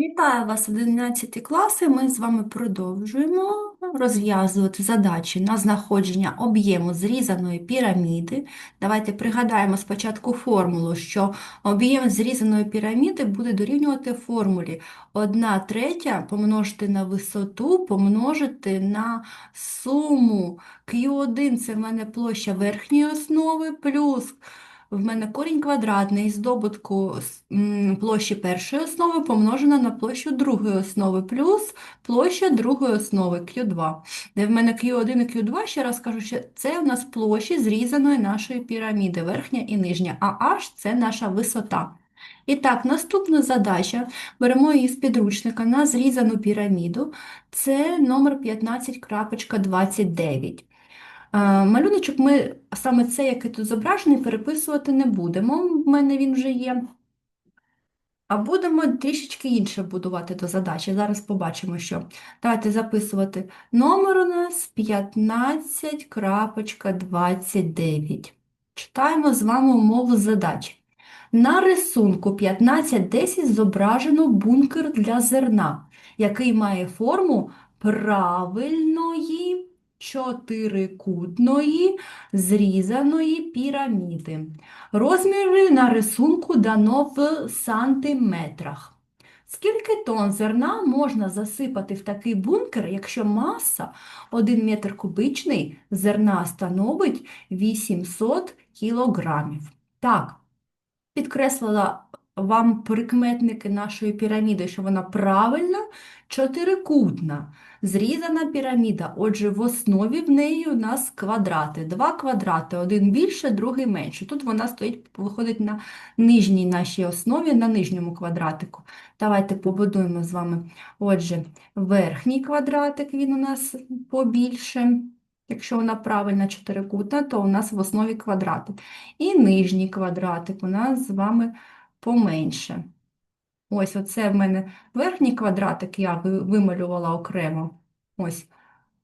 Вітаю вас, 11 класи. Ми з вами продовжуємо розв'язувати задачі на знаходження об'єму зрізаної піраміди. Давайте пригадаємо спочатку формулу, що об'єм зрізаної піраміди буде дорівнювати формулі 1 третя помножити на висоту, помножити на суму Q1 це в мене площа верхньої основи, плюс в мене корінь квадратний з добутку площі першої основи помножена на площу другої основи, плюс площа другої основи Q2. Де в мене Q1 і Q2, ще раз кажу, що це у нас площі зрізаної нашої піраміди, верхня і нижня, а H – це наша висота. І так, наступна задача. Беремо її з підручника на зрізану піраміду. Це номер 15.29. Малюночок ми саме цей, який тут зображений, переписувати не будемо, в мене він вже є. А будемо трішечки інше будувати до задачі. Зараз побачимо, що. Давайте записувати номер у нас 15.29. Читаємо з вами умову задачі. На рисунку 15.10 зображено бункер для зерна, який має форму правильної чотирикутної зрізаної піраміди. Розміри на рисунку дано в сантиметрах. Скільки тонн зерна можна засипати в такий бункер, якщо маса 1 метр кубичний зерна становить 800 кілограмів? Так, підкреслила вам прикметники нашої піраміди, що вона правильна, чотирикутна. Зрізана піраміда, отже, в основі в неї у нас квадрати. Два квадрати, один більше, другий менше. Тут вона стоїть, виходить на нижній нашій основі, на нижньому квадратику. Давайте побудуємо з вами. Отже, верхній квадратик, він у нас побільше. Якщо вона правильна чотирикутна, то у нас в основі квадратик. І нижній квадратик у нас з вами поменше. Ось оце в мене верхній квадратик я вималювала окремо. Ось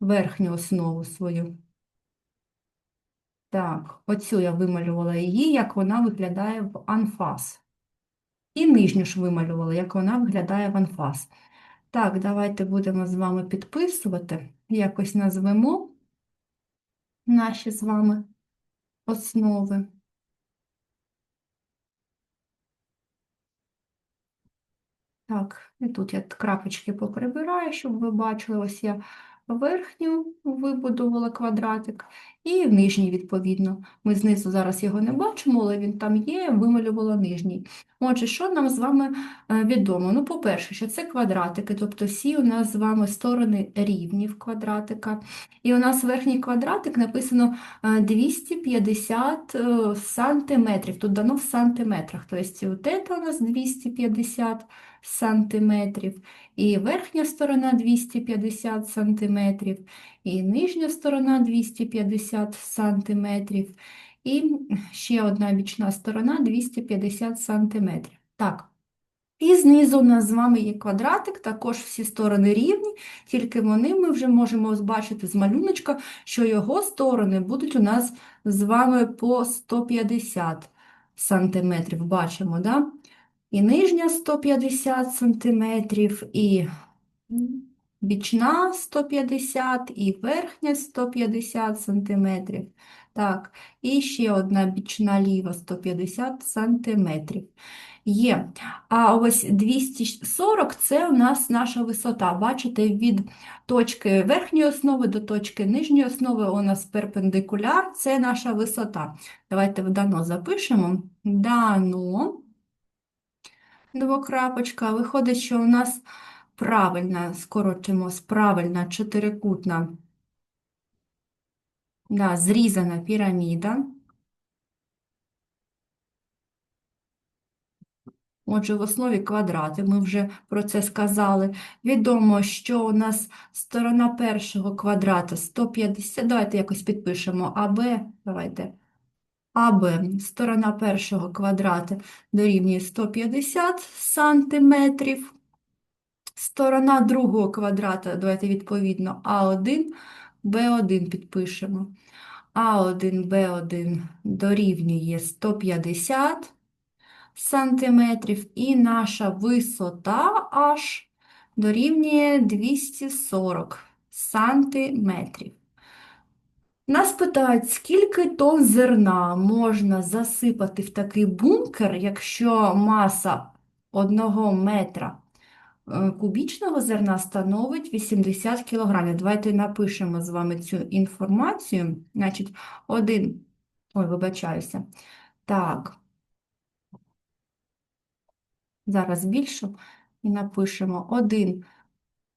верхню основу свою. Так, оцю я вималювала її, як вона виглядає в анфас. І нижню ж вималювала, як вона виглядає в анфас. Так, давайте будемо з вами підписувати, якось назвемо наші з вами основи. Так, і тут я крапочки поприбираю, щоб ви бачили, ось я верхню вибудувала квадратик, і нижній, відповідно. Ми знизу зараз його не бачимо, але він там є, вималювала нижній. Отже, що нам з вами е, відомо? Ну, по-перше, що це квадратики, тобто всі у нас з вами сторони рівні в квадратика. І у нас верхній квадратик написано 250 е, е, сантиметрів. Тут дано в сантиметрах. Тобто, от у нас 250 сантиметрів, і верхня сторона 250 сантиметрів, і нижня сторона 250 сантиметрів, і ще одна бічна сторона 250 сантиметрів. Так. І знизу у нас з вами є квадратик, також всі сторони рівні, тільки вони ми вже можемо бачити з малюночка, що його сторони будуть у нас з вами по 150 сантиметрів. Бачимо, да? І нижня 150 см, і бічна 150 і верхня 150 см. Так, і ще одна бічна ліва 150 см. Є. А ось 240 це у нас наша висота. Бачите, від точки верхньої основи до точки нижньої основи у нас перпендикуляр, це наша висота. Давайте в дано запишемо. Дано двокрапочка. Виходить, що у нас правильна, скоротимо, правильна чотирикутна, да, зрізана піраміда. Отже, в основі квадрати, ми вже про це сказали. Відомо, що у нас сторона першого квадрата 150, давайте якось підпишемо АБ, давайте. АБ, сторона першого квадрата дорівнює 150 сантиметрів. Сторона другого квадрата, давайте відповідно, А1, Б1 підпишемо. А1, Б1 дорівнює 150 сантиметрів, і наша висота аж дорівнює 240 сантиметрів. Нас питають, скільки тонн зерна можна засипати в такий бункер, якщо маса 1 метра кубічного зерна становить 80 кг. Давайте напишемо з вами цю інформацію. Значить, один, ой, вибачаюся. Так, зараз збільшу і напишемо 1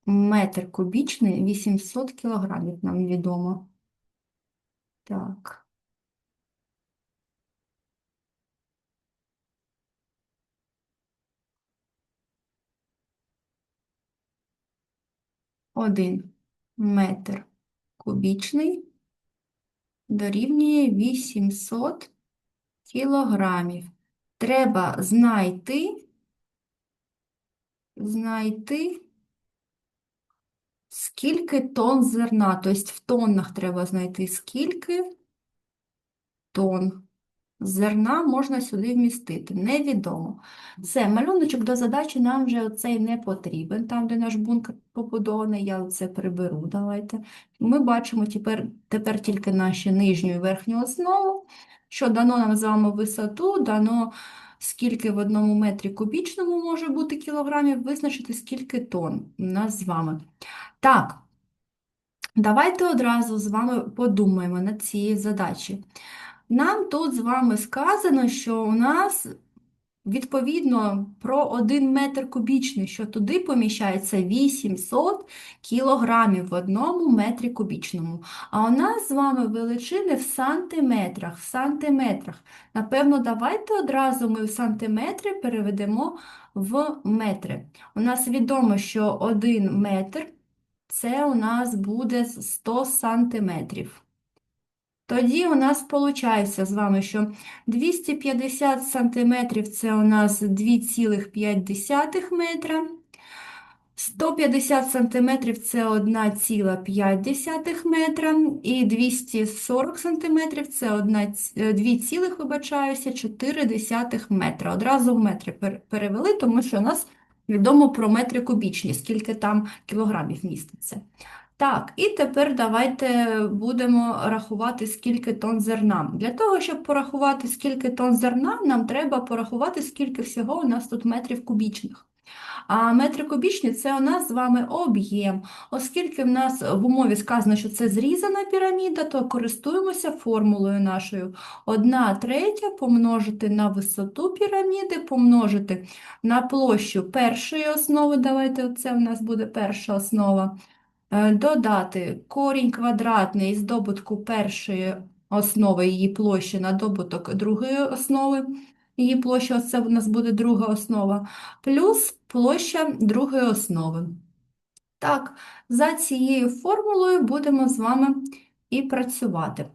метр кубічний 800 кг, нам відомо. Так. Один метр кубічний дорівнює 800 кілограмів. Треба знайти, знайти, скільки тонн зерна, тобто в тоннах треба знайти, скільки тонн зерна можна сюди вмістити. Невідомо. Все, малюночок до задачі нам вже оцей не потрібен, там, де наш бункер побудований, я це приберу. Давайте. Ми бачимо тепер, тепер тільки наші нижню і верхню основу, що дано нам з вами висоту, дано скільки в одному метрі кубічному може бути кілограмів, визначити, скільки тонн у нас з вами. Так, давайте одразу з вами подумаємо над цією задачею. Нам тут з вами сказано, що у нас відповідно про 1 метр кубічний, що туди поміщається 800 кілограмів в одному метрі кубічному. А у нас з вами величини в сантиметрах. в сантиметрах. Напевно, давайте одразу ми в сантиметри переведемо в метри. У нас відомо, що 1 метр це у нас буде 100 сантиметрів. Тоді у нас виходить з вами, що 250 см це у нас 2,5 метра, 150 см це 1,5 метра, і 240 см це 2,4 метра. Одразу в метри перевели, тому що у нас відомо про метри кубічні, скільки там кілограмів міститься. Так, і тепер давайте будемо рахувати, скільки тонн зерна. Для того, щоб порахувати, скільки тонн зерна, нам треба порахувати, скільки всього у нас тут метрів кубічних. А метри кубічні це у нас з вами об'єм. Оскільки в нас в умові сказано, що це зрізана піраміда, то користуємося формулою нашою. 1 третя помножити на висоту піраміди, помножити на площу першої основи. Давайте це у нас буде перша основа. Е, додати корінь квадратний з добутку першої основи її площі на добуток другої основи, її площа, це у нас буде друга основа, плюс площа другої основи. Так, за цією формулою будемо з вами і працювати.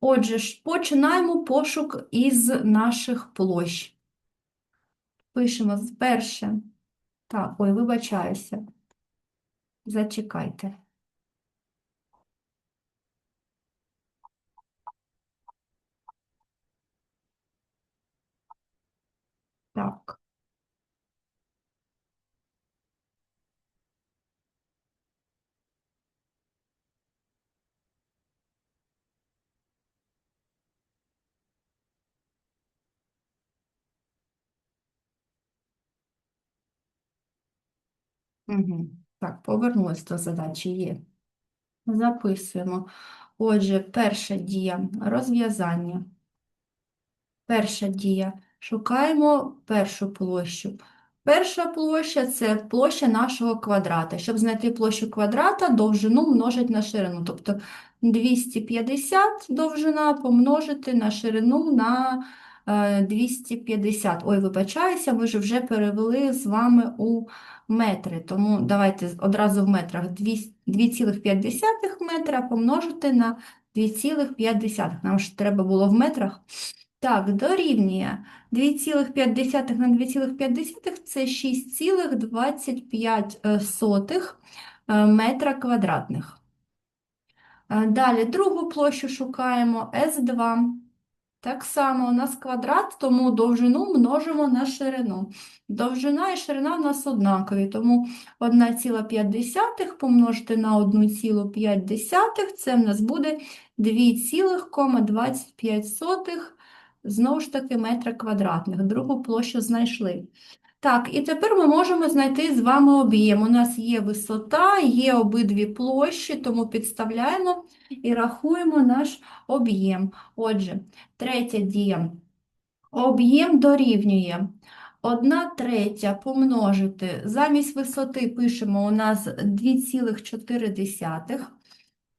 Отже, починаємо пошук із наших площ. Пишемо перше. Так, ой, вибачаюся. Зачекайте. Так. Угу. Так, повернулась до задачі є. Записуємо. Отже, перша дія розв'язання. Перша дія. Шукаємо першу площу. Перша площа це площа нашого квадрата. Щоб знайти площу квадрата, довжину множить на ширину. Тобто 250 довжина помножити на ширину на 250. Е, Ой, вибачаюся, ми ж вже перевели з вами у метри. Тому давайте одразу в метрах 2,5 метра помножити на 2,5. Нам ж треба було в метрах. Так, дорівнює 2,5 на 2,5 це 6,25 е, метра квадратних. Е, далі другу площу шукаємо С2. Так само у нас квадрат, тому довжину множимо на ширину. Довжина і ширина у нас однакові, тому 1,5 помножити на 1,5, це в нас буде 2,25 знову ж таки метра квадратних. Другу площу знайшли. Так, і тепер ми можемо знайти з вами об'єм. У нас є висота, є обидві площі, тому підставляємо і рахуємо наш об'єм. Отже, третя дія. Об'єм дорівнює 1 третя помножити. Замість висоти пишемо у нас 2,4.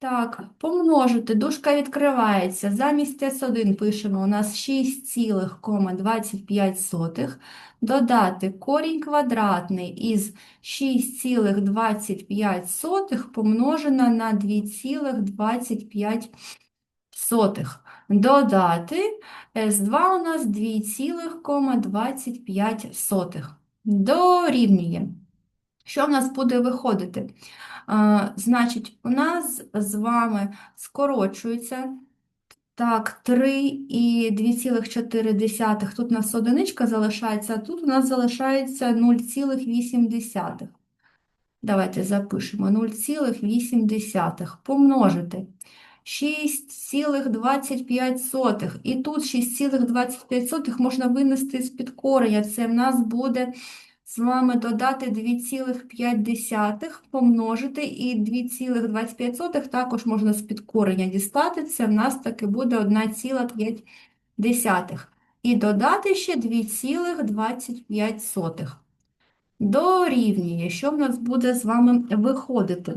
Так, помножити, дужка відкривається. Замість С1 пишемо у нас 6,25. Додати корінь квадратний із 6,25 помножено на 2,25. Додати С2 у нас 2,25. Дорівнює. Що в нас буде виходити? Значить, у нас з вами скорочується так, 3 і 2,4. Тут у нас одиничка залишається, а тут у нас залишається 0,8. Давайте запишемо 0,8 помножити 6,25. І тут 6,25 можна винести з під кореня. Це в нас буде з вами додати 2,5 помножити, і 2,25 також можна з під кореня дістати, це в нас таки буде 1,5. І додати ще 2,25. Дорівнює, що в нас буде з вами виходити?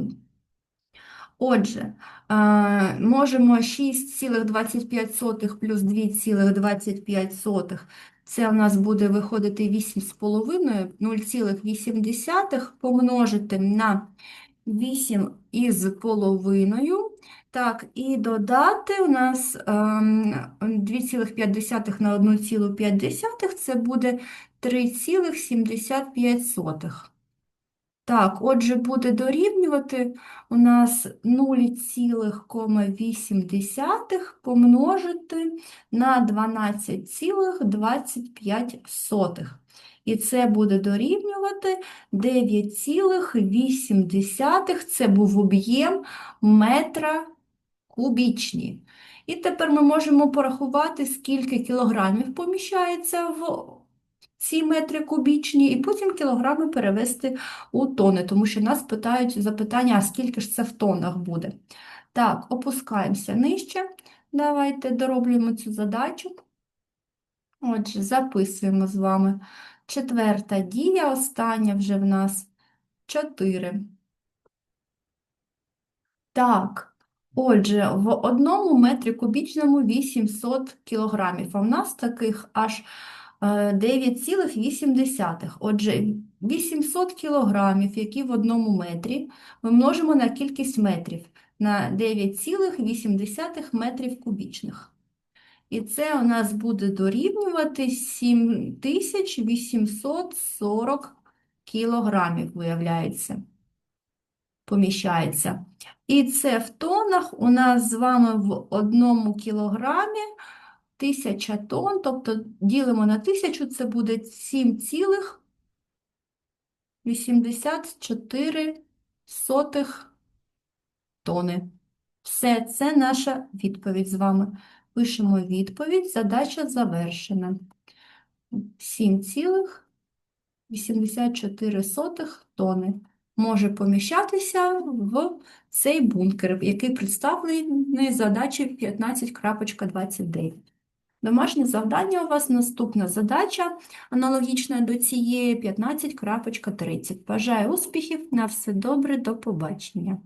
Отже, можемо 6,25 плюс 2,25 це у нас буде виходити 8,5, 0,8 помножити на 8 із половиною. Так, і додати у нас 2,5 ем, на 1,5 це буде 3,75. Так, отже, буде дорівнювати у нас 0,8 помножити на 12,25. І це буде дорівнювати 9,8. Це був об'єм метра кубічні. І тепер ми можемо порахувати, скільки кілограмів поміщається в ці метри кубічні, і потім кілограми перевести у тони, тому що нас питають запитання, а скільки ж це в тонах буде. Так, опускаємося нижче. Давайте дороблюємо цю задачу. Отже, записуємо з вами четверта дія, остання вже в нас 4. Так, отже, в одному метрі кубічному 800 кілограмів, а в нас таких аж 9,8. Отже, 800 кілограмів, які в одному метрі, ми множимо на кількість метрів на 9,8 метрів кубічних. І це у нас буде дорівнювати 7840 кілограмів, виявляється, поміщається. І це в тонах у нас з вами в одному кілограмі Тисяча тонн, тобто ділимо на тисячу, це буде 7,84 тони. Все, це наша відповідь з вами. Пишемо відповідь, задача завершена. 7,84 тони може поміщатися в цей бункер, який представлений задачі 15.29. Домашнє завдання у вас наступна задача, аналогічна до цієї 15.30. Бажаю успіхів, на все добре, до побачення.